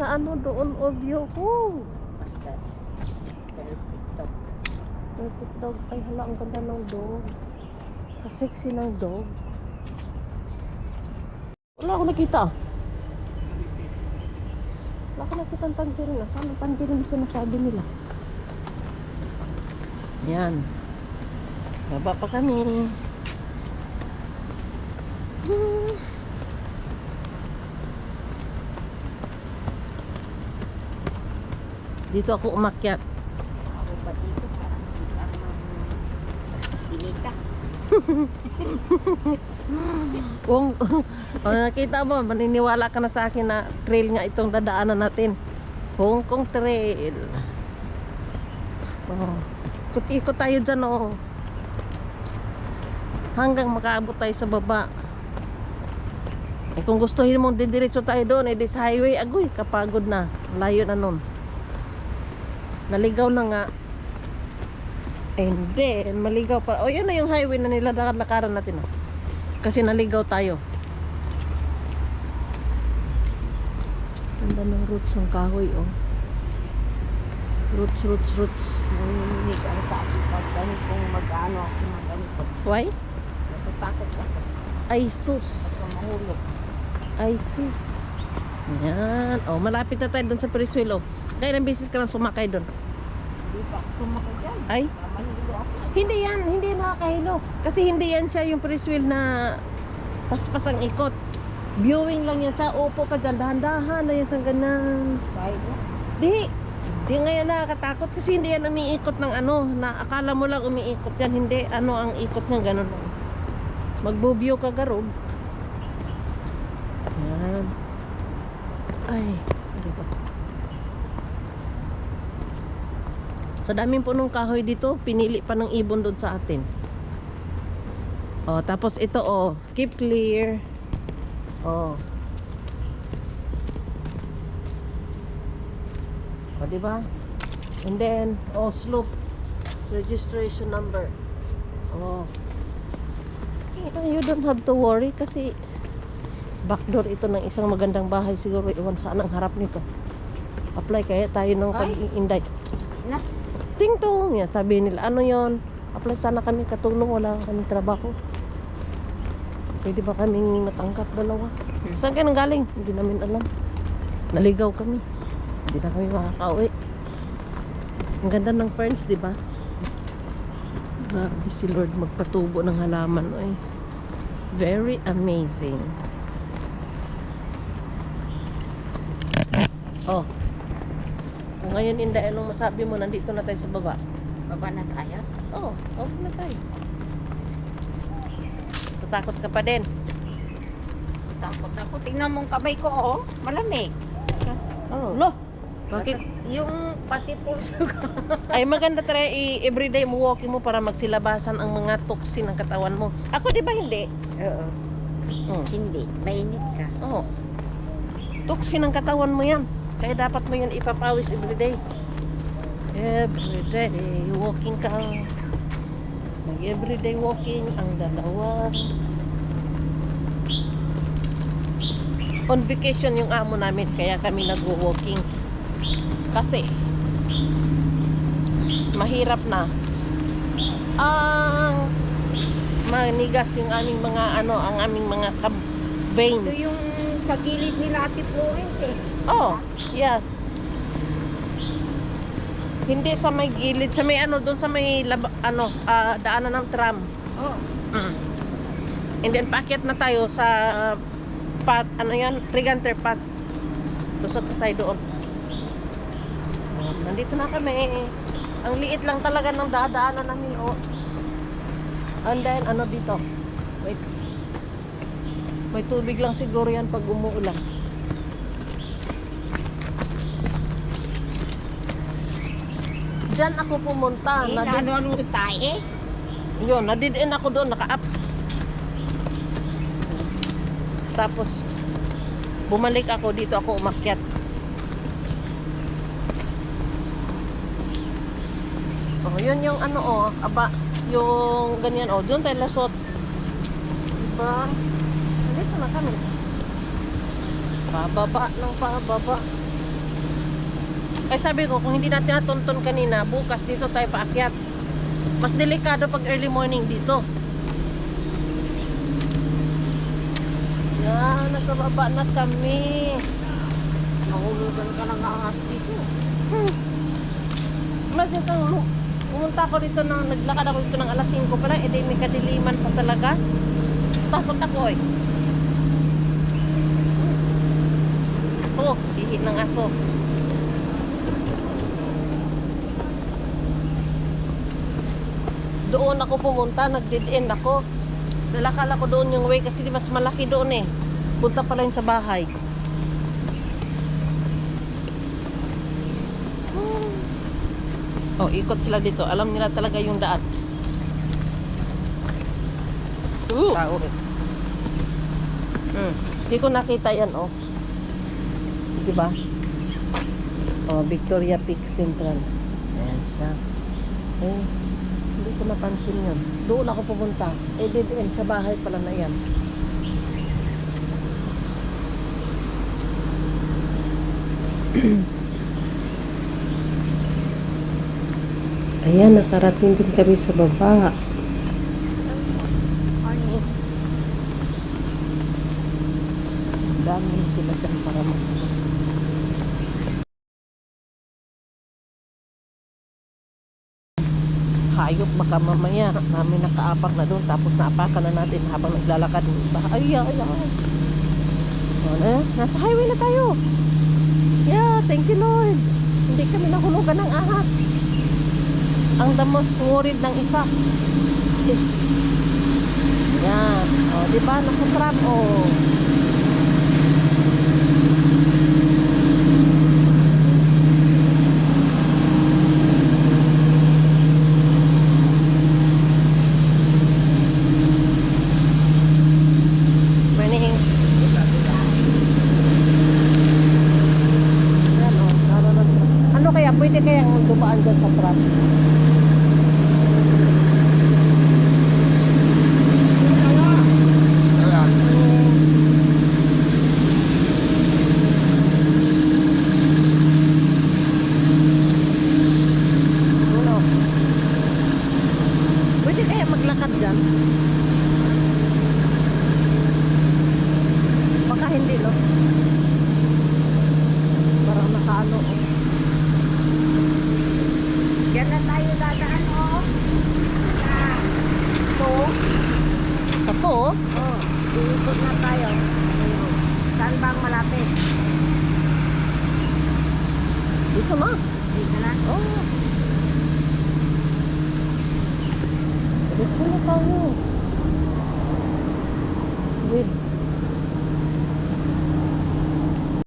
na ano doon o view ko. Basta. Perfecto. Perfect dog. Ay, hala, ang ganda ng dog. Kasexy ng dog. Wala ako nakita. Wala ako nakita ang tangerine. Saan ang tangerine sinasabi nila? Yan. Baba pa kami. Hmm. Dito ako umakyat. Ako ba dito? Parang hindi ako Pinita. Kung kung nakita mo, maniniwala ka na sa akin na trail nga itong dadaanan natin. Hong Kong Trail. Oh. Ikot-ikot tayo dyan, oh. Hanggang makaabot tayo sa baba. Eh kung gustuhin mong didiretso tayo doon, eh sa highway, agoy, kapagod na. Layo na nun. Naligaw na nga. And then, maligaw pa. O, yan na yung highway na nilalakaran natin. Oh. Kasi naligaw tayo. Ganda ng roots ng kahoy, oh. Roots, roots, roots. Nanginginig ang tao pag ganitong mag-ano ako ganito. Why? Natatakot ako Ay, sus. Ay, sus. Yan. Oh, malapit na tayo doon sa Periswil, oh. Kaya ilang beses ka lang sumakay doon. Hindi pa sumakay dyan. Ay? Hindi yan, hindi nakakahilo. Kasi hindi yan siya yung Periswil na paspas ang ikot. Viewing lang yan sa upo ka dyan, dahan-dahan na yan sa ganang. Di, di nga yan nakakatakot kasi hindi yan umiikot ng ano, na akala mo lang umiikot yan, hindi, ano ang ikot niya, ganun. Magbo-view ka garod. Yan. Ay, ano ba? Sa daming punong kahoy dito, pinili pa ng ibon doon sa atin. Oh, tapos ito oh, keep clear. Oh. O, di ba? And then, oh, slope. Registration number. Oh. You don't have to worry kasi backdoor ito ng isang magandang bahay siguro iwan saan ang harap nito. Apply kaya tayo ng Ay. pag-iinday. Na. Ting tong, yan, sabi nila, ano yon? Apply sana kami katulong, wala kami trabaho. Pwede ba kaming matangkap dalawa? Saan kayo galing? Hindi namin alam. Naligaw kami. Hindi na kami makakauwi. Ang ganda ng ferns, di ba? Grabe si Lord magpatubo ng halaman. Ay, very amazing. Oh. Ngayon, Inday, anong masabi mo? Nandito na tayo sa baba. Baba na tayo. Oo, oh, okay na tayo. Tatakot ka pa din. Takot ako. Tingnan mong kamay ko, oh. Malamig. Oh. Lo, bakit? Yung pati pulso ko. Ay maganda try i- everyday mo walking mo para magsilabasan ang mga toxin ng katawan mo. Ako di ba hindi? Oo. Hmm. Hindi. Mainit ka. Oo. Toxin ng katawan mo yan. Kaya dapat mo yan ipapawis everyday. Everyday walking ka. Mag everyday walking ang dalawa. On vacation yung amo namin kaya kami nagwo-walking. Kasi mahirap na ang manigas yung aming mga ano, ang aming mga veins. Ito yung sa gilid nila Ate Florence eh. Oh, yes. Hindi sa may gilid, sa may ano, doon sa may lab, ano, ah, daanan ng tram. Oh. Mm. And then paakyat na tayo sa path, ano yan, Triganter path. Lusot na tayo doon. Oh, nandito na kami. Ang liit lang talaga ng dadaanan namin, oh. And then, ano dito? Wait. May tubig lang siguro yan pag umuulan. Diyan ako pumunta. Eh, Nadid- ano-ano tayo eh. yun, nadidin ako doon, naka-up. Tapos, bumalik ako dito, ako umakyat. Oh, yun yung ano oh, aba, yung ganyan oh, doon tayo lasot. Diba? Dito na kami. Pababa ng pababa. Kaya sabi ko, kung hindi natin natuntun kanina, bukas dito tayo paakyat. Mas delikado pag early morning dito. Yan, nasa baba na kami. Mahulugan ka ng ahas dito. Hmm. Imagine kang pumunta ako dito na naglakad ako dito ng alas 5 pala, edi may kadiliman pa talaga. Takot ako eh. Aso, ihi ng aso. Doon ako pumunta, nag-dead end ako. Nalakala ko doon yung way kasi di mas malaki doon eh. Punta pala yun sa bahay. Oh, ikot sila dito. Alam nila talaga yung daan. Uh. Tao eh. Hmm. Hindi ko nakita yan, oh. Di ba? Oh, Victoria Peak Central. Ayan siya. Eh, hindi ko napansin yun. Doon ako pumunta. Eh, dead end. Sa bahay pala na yan. Ayan, nakarating din kami sa baba. Dami sila dyan para mag Hayop baka mamaya namin nakaapak na doon tapos naapakan na natin habang naglalakad iba. Ay, ay, ay. O, na, nasa highway na tayo. Yeah, thank you Lord. Hindi kami nahulugan ng ahas. Ang the most worried ng isa. Yan. O, di ba? Nasa trap. O. Morning. Yan, o. Nararat na. Ano kaya? Pwede kayang dumaan dyan sa trap? Ano? Pwede kaya maglakad dyan? Baka hindi, no? Parang nakaano, oh. Yan na tayo dadaan, oh. Sa to. To, oh. Iikot na tayo. Saan bang malapit? Dito na. Dito na. Oh. Dito na tayo. Wait.